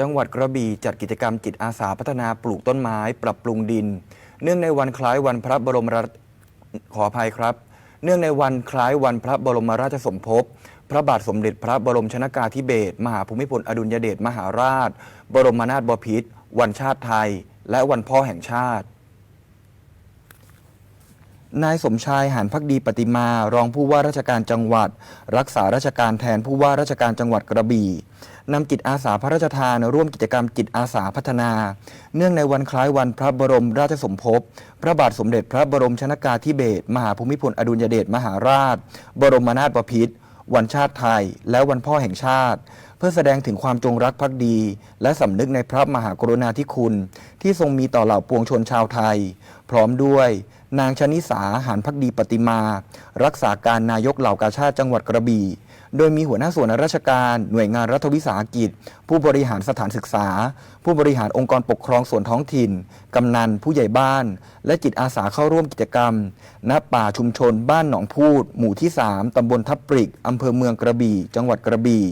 จังหวัดกระบี่จัดกิจกรรมจิตอาสาพัฒนาปลูกต้นไม้ ปรับปรุงดิน เนื่องในวันคล้ายวันพระบรมราชขออภัยครับ เนื่องในวันคล้ายวันพระบรมราชสมภพพระบาทสมเด็จพระบรมชนากาธิเบศรมหาภูมิพลอดุลยเดชมหาราช บรมนาถบพิตรวันชาติไทย และวันพ่อแห่งชาติ นายสมชายหานพักดีปฏิมา รองผู้ว่าราชการจังหวัด รักษาราชการแทนผู้ว่าราชการจังหวัดกระบี่นำจิตอาสาพระราชทาน ร่วมกิจกรรมจิตอาสาพัฒนา เนื่องในวันคล้ายวันพระบรมราชสมภพ พระบาทสมเด็จพระบรมชนากาธิเบศรมหาภูมิพลอดุลยเดชมหาราช บรมนาถบพิตรวันชาติไทย และวันพ่อแห่งชาติ เพื่อแสดงถึงความจงรักภักดี และสำนึกในพระมหากรุณาธิคุณ ที่ทรงมีต่อเหล่าปวงชนชาวไทย พร้อมด้วย นางชนิสาหานพักดีปฏิมา รักษาการนายกเหล่ากาชาติจังหวัดกระบี่ โดยมีหัวหน้าส่วนราชการ หน่วยงานรัฐวิสาหกิจ ผู้บริหารสถานศึกษา ผู้บริหารองค์กรปกครองส่วนท้องถิ่น กำนันผู้ใหญ่บ้าน และจิตอาสาเข้าร่วมกิจกรรม ณ ป่าชุมชน บ้านหนองพูด หมู่ที่ 3 ตำบลทับปริก อำเภอเมืองกระบี่ จังหวัดกระบี่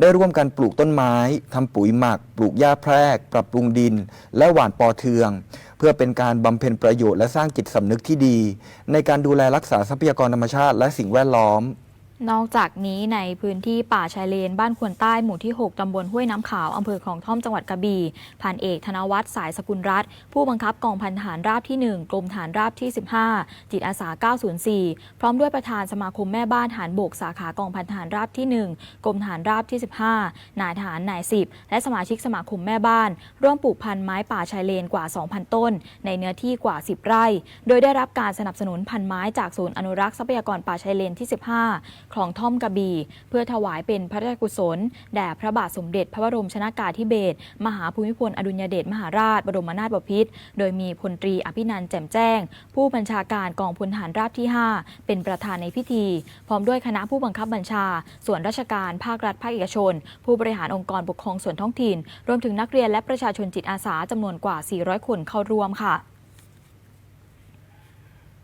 ได้ร่วมกันปลูกต้นไม้ ทำปุ๋ยหมัก ปลูกหญ้าแพรก ปรับปรุงดิน และหว่านปอเทือง เพื่อเป็นการบำเพ็ญประโยชน์และสร้างจิตสำนึกที่ดี ในการดูแลรักษาทรัพยากรธรรมชาติและสิ่งแวดล้อม นอกจากนี้ในพื้นที่ป่าชายเลนบ้านควนใต้หมู่ที่ 6 ตำบลห้วยน้ำขาวอำเภอคลองท่อมจังหวัดกระบี่พันเอกธนวัฒน์สายสกุลรัตน์ผู้บังคับกองพันทหารราบที่ 1 กรมฐานราบที่ 15 จิตอาสา 904 พร้อมด้วยประธานสมาคมแม่บ้านฐานบกสาขากองพันทหารราบที่ 1 กรมฐานราบที่ 15 นายทหารนาย10และสมาชิกสมาคมแม่บ้าน ร่วมปลูกพันธุ์ไม้ป่าชายเลนกว่า 2,000 ต้น ในเนื้อที่กว่า 10 ไร่ โดยได้รับการสนับสนุนพันไม้จากศูนย์อนุรักษ์ทรัพยากรป่าชายเลนที่ 15คลองท่อมกระบี่เพื่อถวายเป็นพระราชกุศล แด่พระบาทสมเด็จพระบรมชนากาธิเบศรมหาภูมิพลอดุลยเดชมหาราช บรมนาถบพิตรโดยมีพลตรีอภินันท์แจ่มแจ้ง ผู้บัญชาการกองพลทหารราบที่ 5 เป็นประธานในพิธี พร้อมด้วยคณะผู้บังคับบัญชา ส่วนราชการภาครัฐภาคเอกชน ผู้บริหารองค์กรปกครองส่วนท้องถิ่น รวมถึงนักเรียนและประชาชนจิตอาสาจำนวนกว่า 400 คนเข้าร่วมค่ะ